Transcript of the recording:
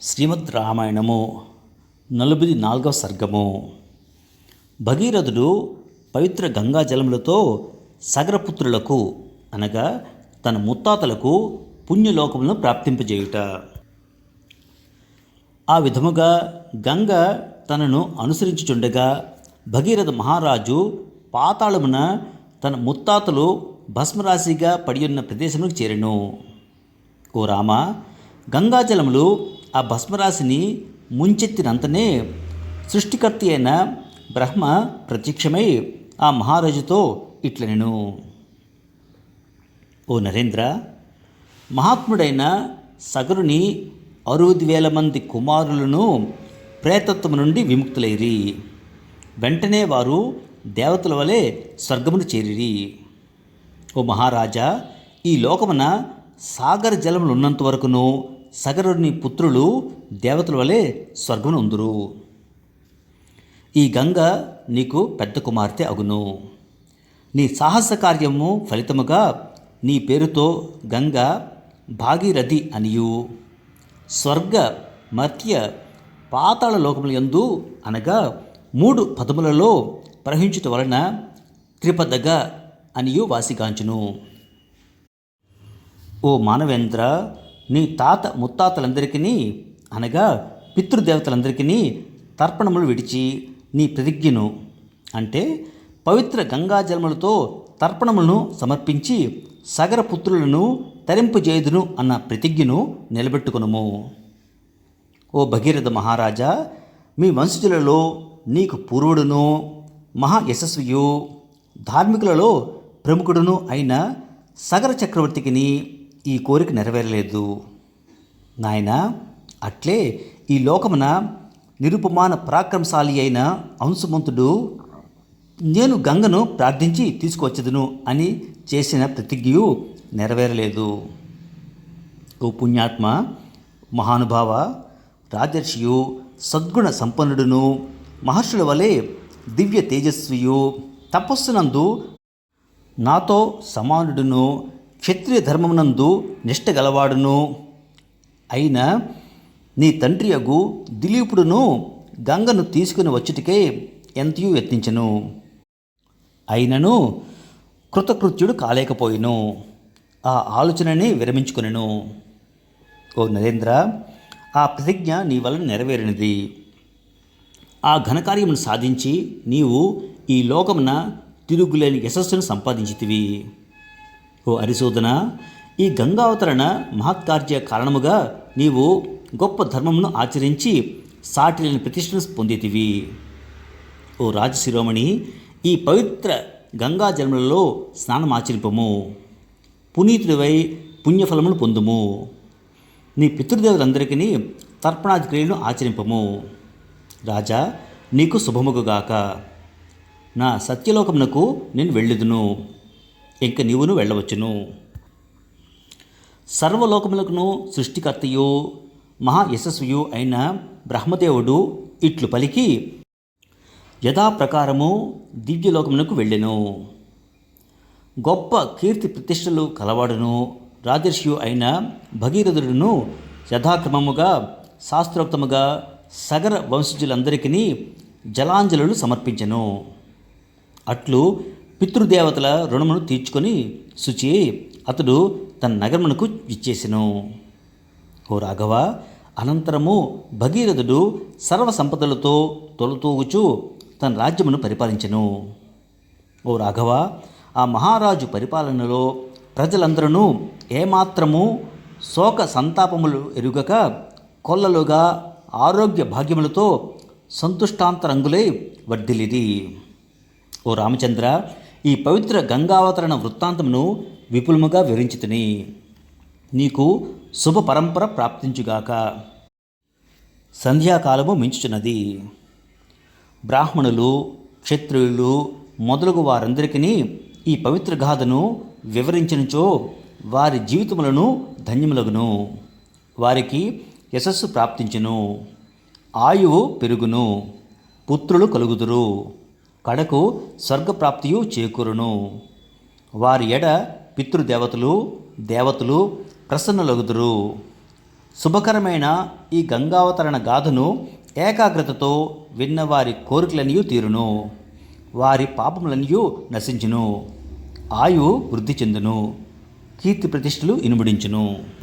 శ్రీమద్ రామాయణము నలుబది నాలుగవ సర్గము. భగీరథుడు పవిత్ర గంగా జలములతో సగరపుత్రులకు అనగా తన ముత్తాతలకు పుణ్యలోకములను ప్రాప్తింపజేయుట. ఆ విధముగా గంగ తనను అనుసరించుచుండగా భగీరథ మహారాజు పాతాళమున తన ముత్తాతలు భస్మరాశిగా పడియున్న ప్రదేశములకు చేరెను. ఓ రామ గంగాజలములు ఆ భస్మరాశిని ముంచెత్తినంతనే సృష్టికర్త అయిన బ్రహ్మ ప్రత్యక్షమై ఆ మహారాజుతో ఇట్లనెను. ఓ నరేంద్ర మహాత్ముడైన సగరుని అరువది వేల మంది కుమారులను ప్రేతత్వము నుండి విముక్తులైరి. వెంటనే వారు దేవతల వలె స్వర్గమును చేరిరి. ఓ మహారాజా ఈ లోకమున సాగర జలములు ఉన్నంత వరకును సగరుని పుత్రులు దేవతల వలె స్వర్గమును ఉందురు ఈ గంగ నీకు పెద్ద కుమార్తె అగును. నీ సాహస కార్యము ఫలితముగా నీ పేరుతో గంగ భాగీరథి అనియు. స్వర్గ మర్త్య పాతాళ లోకముల యందు అనగా మూడు పదములలో ప్రవహించుట వలన త్రిపదగ అనియు వాసిగాంచును. ఓ మానవేంద్ర నీ తాత ముత్తాతలందరికీ అనగా పితృదేవతలందరికీ తర్పణములు విడిచి నీ ప్రతిజ్ఞను అంటే పవిత్ర గంగా జలములతో తర్పణములను సమర్పించి సగర పుత్రులను తరింపజేయుదును అన్న ప్రతిజ్ఞను నిలబెట్టుకునుము. ఓ భగీరథ మహారాజా మీ వంశజులలో నీకు పూర్వుడును మహా యశస్వియు ధార్మికులలో ప్రముఖుడును అయిన సగర చక్రవర్తికిని ఈ కోరిక నెరవేరలేదు. నాయన అట్లే ఈ లోకమున నిరుపమాన పరాక్రమశాలి అయిన అంశుమంతుడు నేను గంగను ప్రార్థించి తీసుకువచ్చదును అని చేసిన ప్రతిజ్ఞయు నెరవేరలేదు. ఓ పుణ్యాత్మ మహానుభావ రాజర్షియు సద్గుణ సంపన్నుడును మహర్షుల వలె దివ్య తేజస్వియు తపస్సునందు నాతో సమానుడును క్షత్రియ ధర్మమునందు నిష్ట గలవాడును. అయిన నీ తండ్రి అగు దిలీపుడును గంగను తీసుకుని వచ్చుటికే ఎంతయూ యత్నించను. అయినను కృతకృత్యుడు కాలేకపోయిను. ఆ ఆలోచనని విరమించుకొనెను. ఓ నరేంద్ర ఆ ప్రతిజ్ఞ నీ వలన నెరవేరినది. ఆ ఘనకార్యమును సాధించి నీవు ఈ లోకమున తిరుగులేని యశస్సును సంపాదించితివి. ఓ హరిశోధన ఈ గంగావతరణ మహత్కార్య కారణముగా నీవు గొప్ప ధర్మమును ఆచరించి సాటి లేని ప్రతిష్టను పొందితివి. ఓ రాజశిరోమణి ఈ పవిత్ర గంగా జన్మలలో స్నానం ఆచరింపము పునీతుడివై పుణ్యఫలమును పొందుము. నీ పితృదేవులందరికీ తర్పణాది క్రియలను ఆచరింపము. రాజా నీకు శుభముగుగాక. నా సత్యలోకమునకు నేను వెళ్ళుదును. ఇంక నీవును వెళ్ళవచ్చును. సర్వలోకములకును సృష్టికర్తయు మహా యశస్వియు అయిన బ్రహ్మదేవుడు ఇట్లు పలికి యథాప్రకారము దివ్యలోకమునకు వెళ్ళెను. గొప్ప కీర్తి ప్రతిష్టలు కలవాడును రాజర్షియు అయిన భగీరథుడును యథాక్రమముగా శాస్త్రోక్తముగా సగర వంశజులందరికీ జలాంజలులు సమర్పించెను. అట్లు పితృదేవతల రుణమును తీర్చుకొని శుచి అతడు తన నగరమునకు ఇచ్చేసెను ఓ రాఘవ అనంతరము భగీరథుడు సర్వ సంపదలతో తొలతూగుచు తన రాజ్యమును పరిపాలించెను. ఓ రాఘవ ఆ మహారాజు పరిపాలనలో ప్రజలందరూ ఏమాత్రము శోక సంతాపములు ఎరుగక కొల్లలుగా ఆరోగ్య భాగ్యములతో సంతుష్టాంతరంగులై వర్ధిల్లిది ఓ రామచంద్ర ఈ పవిత్ర గంగావతరణ వృత్తాంతమును విపులముగా వివరించుతుని. నీకు శుభ పరంపర ప్రాప్తించుగాక. సంధ్యాకాలము మించుచున్నది. బ్రాహ్మణులు క్షత్రియులు మొదలగు వారందరికీ ఈ పవిత్ర గాథను వివరించినచో వారి జీవితములను ధన్యములగును. వారికి యశస్సు ప్రాప్తించును. ఆయువు పెరుగును. పుత్రులు కలుగుదురు. కడకు స్వర్గప్రాప్తియు చేకూరును. వారి ఎడ పితృదేవతలు దేవతలు ప్రసన్నలగుదురు. శుభకరమైన ఈ గంగావతరణ గాథను ఏకాగ్రతతో విన్న వారి కోరికలనియు తీరును. వారి పాపములనియు నశించును. ఆయు వృద్ధి చెందును. కీర్తి ప్రతిష్టలు ఇనుముడించును.